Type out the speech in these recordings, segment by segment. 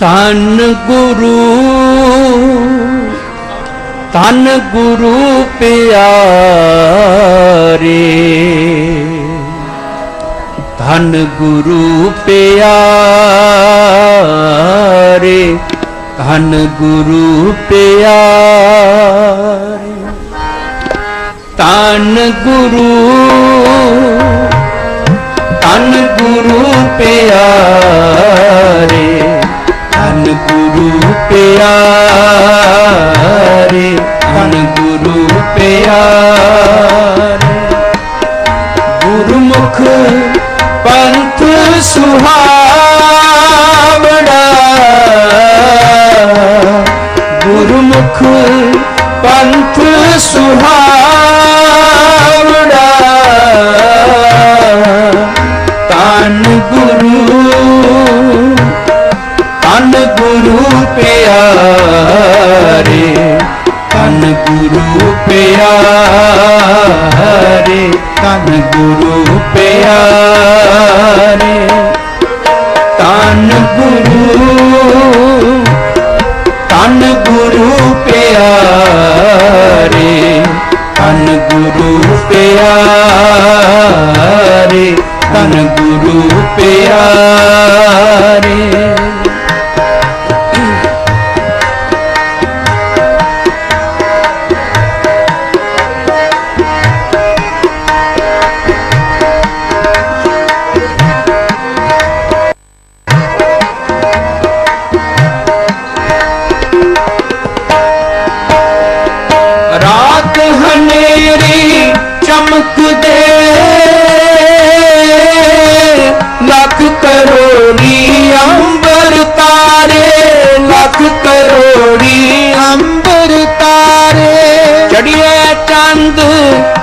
ਧੰਨ ਗੁਰੂ ਧੰਨ ਗੁਰੂ ਪਿਆਰੇ। ਧੰਨ ਗੁਰੂ ਪਿਆਰੇ, ਧੰਨ ਗੁਰੂ ਪਿਆਰੇ। ਧੰਨ ਗੁਰੂ ਧੰਨ ਗੁਰੂ ਪਿਆਰੇ। ਧੰਨ ਗੁਰੂ ਪਿਆਰੇ ਧੰਨ ਗੁਰੂ ਪਿਆਰੇ। ਗੁਰਮੁਖ ਪੰਥ ਸੁਹਾਵੜਾ ਗੁਰਮੁਖ ਪੰਥ ਸੁਹਾਵੜਾ ਪਿਆਰੇ ਤਨ ਗੁਰੂ ਪਿਆਰੇ ਤਨ ਗੁਰੂ ਪਿਆਰੇ ਤਨ ਗੁਰੂ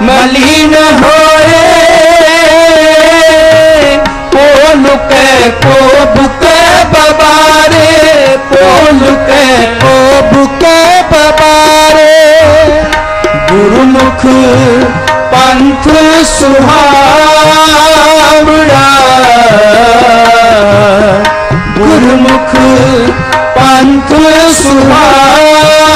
ਮਲੀਨ ਹੋਏ ਕੋ ਲੁਕੇ ਕੋ ਬੁਕੇ ਬਬਾਰੇ ਕੋ ਲੁਕੇ ਕੋ ਬੁਕੇ ਬਬਾਰੇ। ਗੁਰਮੁਖ ਪੰਥ ਸੁਹਾਵੜਾ ਗੁਰਮੁਖ ਪੰਥ ਸੁਹਾਵੜਾ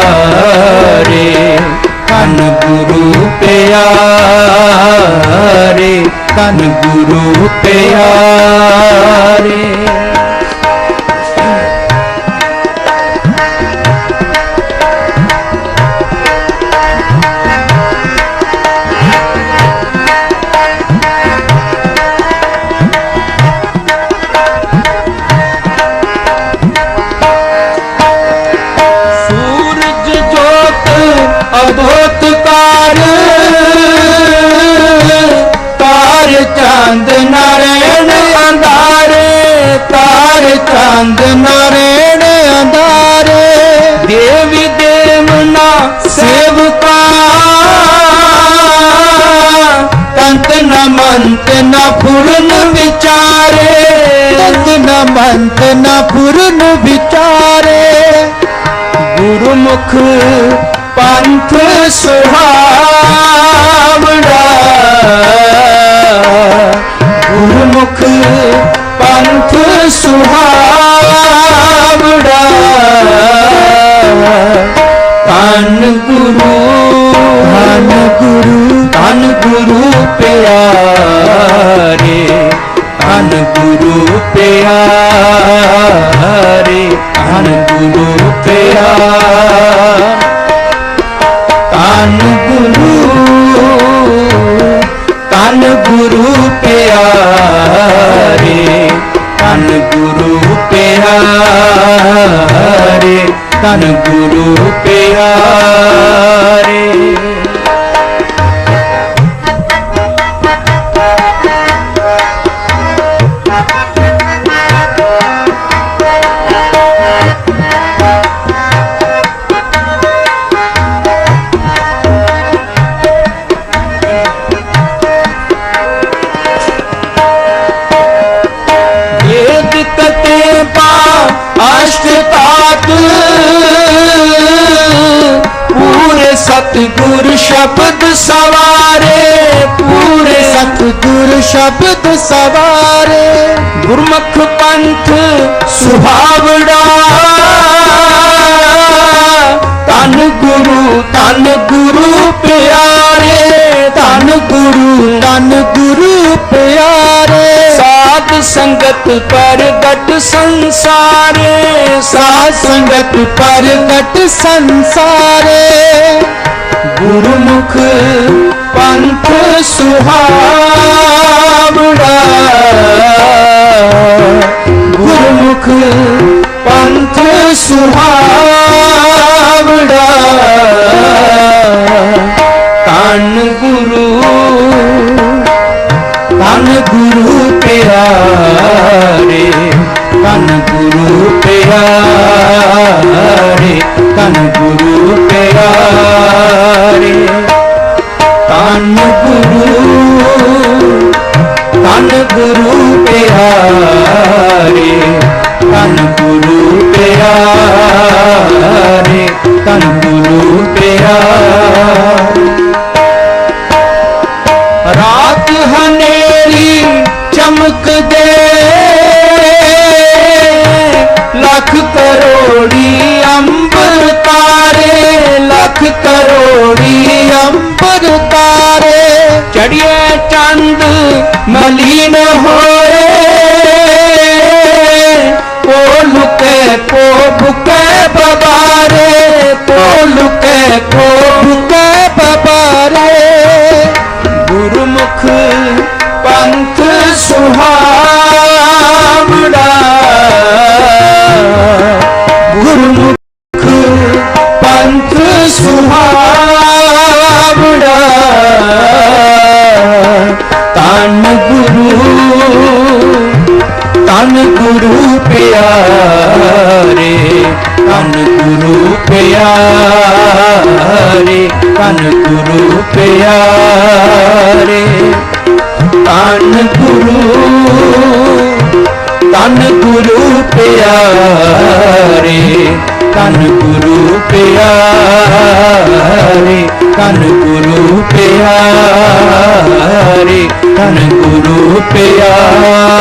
ਮੰਤ ਨਾ ਫੁਰਨ ਵਿਚਾਰੇ। ਤੰਤ ਨ ਮੰਤ ਨ ਫੁਰਨ ਵਿਚਾਰੇ। ਗੁਰਮੁਖ ਪੰਥ ਸੁਹਾਵੜਾ ਗੁਰਮੁਖ ਪੰਥ ਸੁਹਾਵੜਾ ਤਨ ਗੁਰੂ। ਤਨ ਗੁਰੂ। ਗੁਰੂ ਸ਼ਬਦ ਸਵਾਰੇ, ਪੂਰੇ ਸਤਿਗੁਰ ਸ਼ਬਦ ਸਵਾਰੇ। ਗੁਰਮੁਖ ਪੰਥ ਸੁਹਾਵੜਾ ਤਨ ਗੁਰੂ ਤਨ ਗੁਰੂ ਪਿਆਰੇ। ਤਨ ਗੁਰੂ ਤਨ ਗੁਰੂ ਪਿਆਰੇ। ਸਾਧ ਸੰਗਤ ਪ੍ਰਗਟ ਸੰਸਾਰੇ। ਸਾਧ ਸੰਗਤ ਪ੍ਰਗਟ ਸੰਸਾਰੇ। ਗੁਰਮੁਖ ਪੰਥ ਸੁਹਾਵੜਾ ਗੁਰਮੁਖ ਪੰਥ ਸੁਹਾਵੜਾ ਤਨ ਗੁਰੂ ਤਨ ਗੁਰੂ ਪਿਆਰੇ ਤਨ ਗੁਰੂ ਪਿਆਰੇ ਤਨ ਗੁਰੂ ਪਿਆਰੇ। ਗੁਰੂ ਰਾਤ ਹਨੇਰੀ ਚਮਕਦੇ ਲੱਖ ਕਰੋੜੀ ਅੰਬਰ ਤਾਰੇ, ਲੱਖ ਕਰੋੜੀ ਅੰਬਰ ਤਾਰੇ। ਚੜੀਏ ਚੰਦ ਮਲੀਨ ਹੋ ਸੁਹਾਵੜਾ ਤਨ ਗੁਰੂ ਤਨ ਗੁਰੂ ਪਿਆਰੇ ਤਨ ਗੁਰੂ ਪਿਆਰੇ ਤਨ ਗੁਰੂ ਪਿਆਰੇ ਤਨ ਗੁਰੂ ਤਨ ਗੁਰੂ ਪਿਆਰੇ ਤਨ ਗੁਰੂ ਪਿਆਰੇ ਤਨ ਗੁਰੂ ਪਿਆਰੇ ਤਨ ਗੁਰੂ ਪਿਆਰੇ।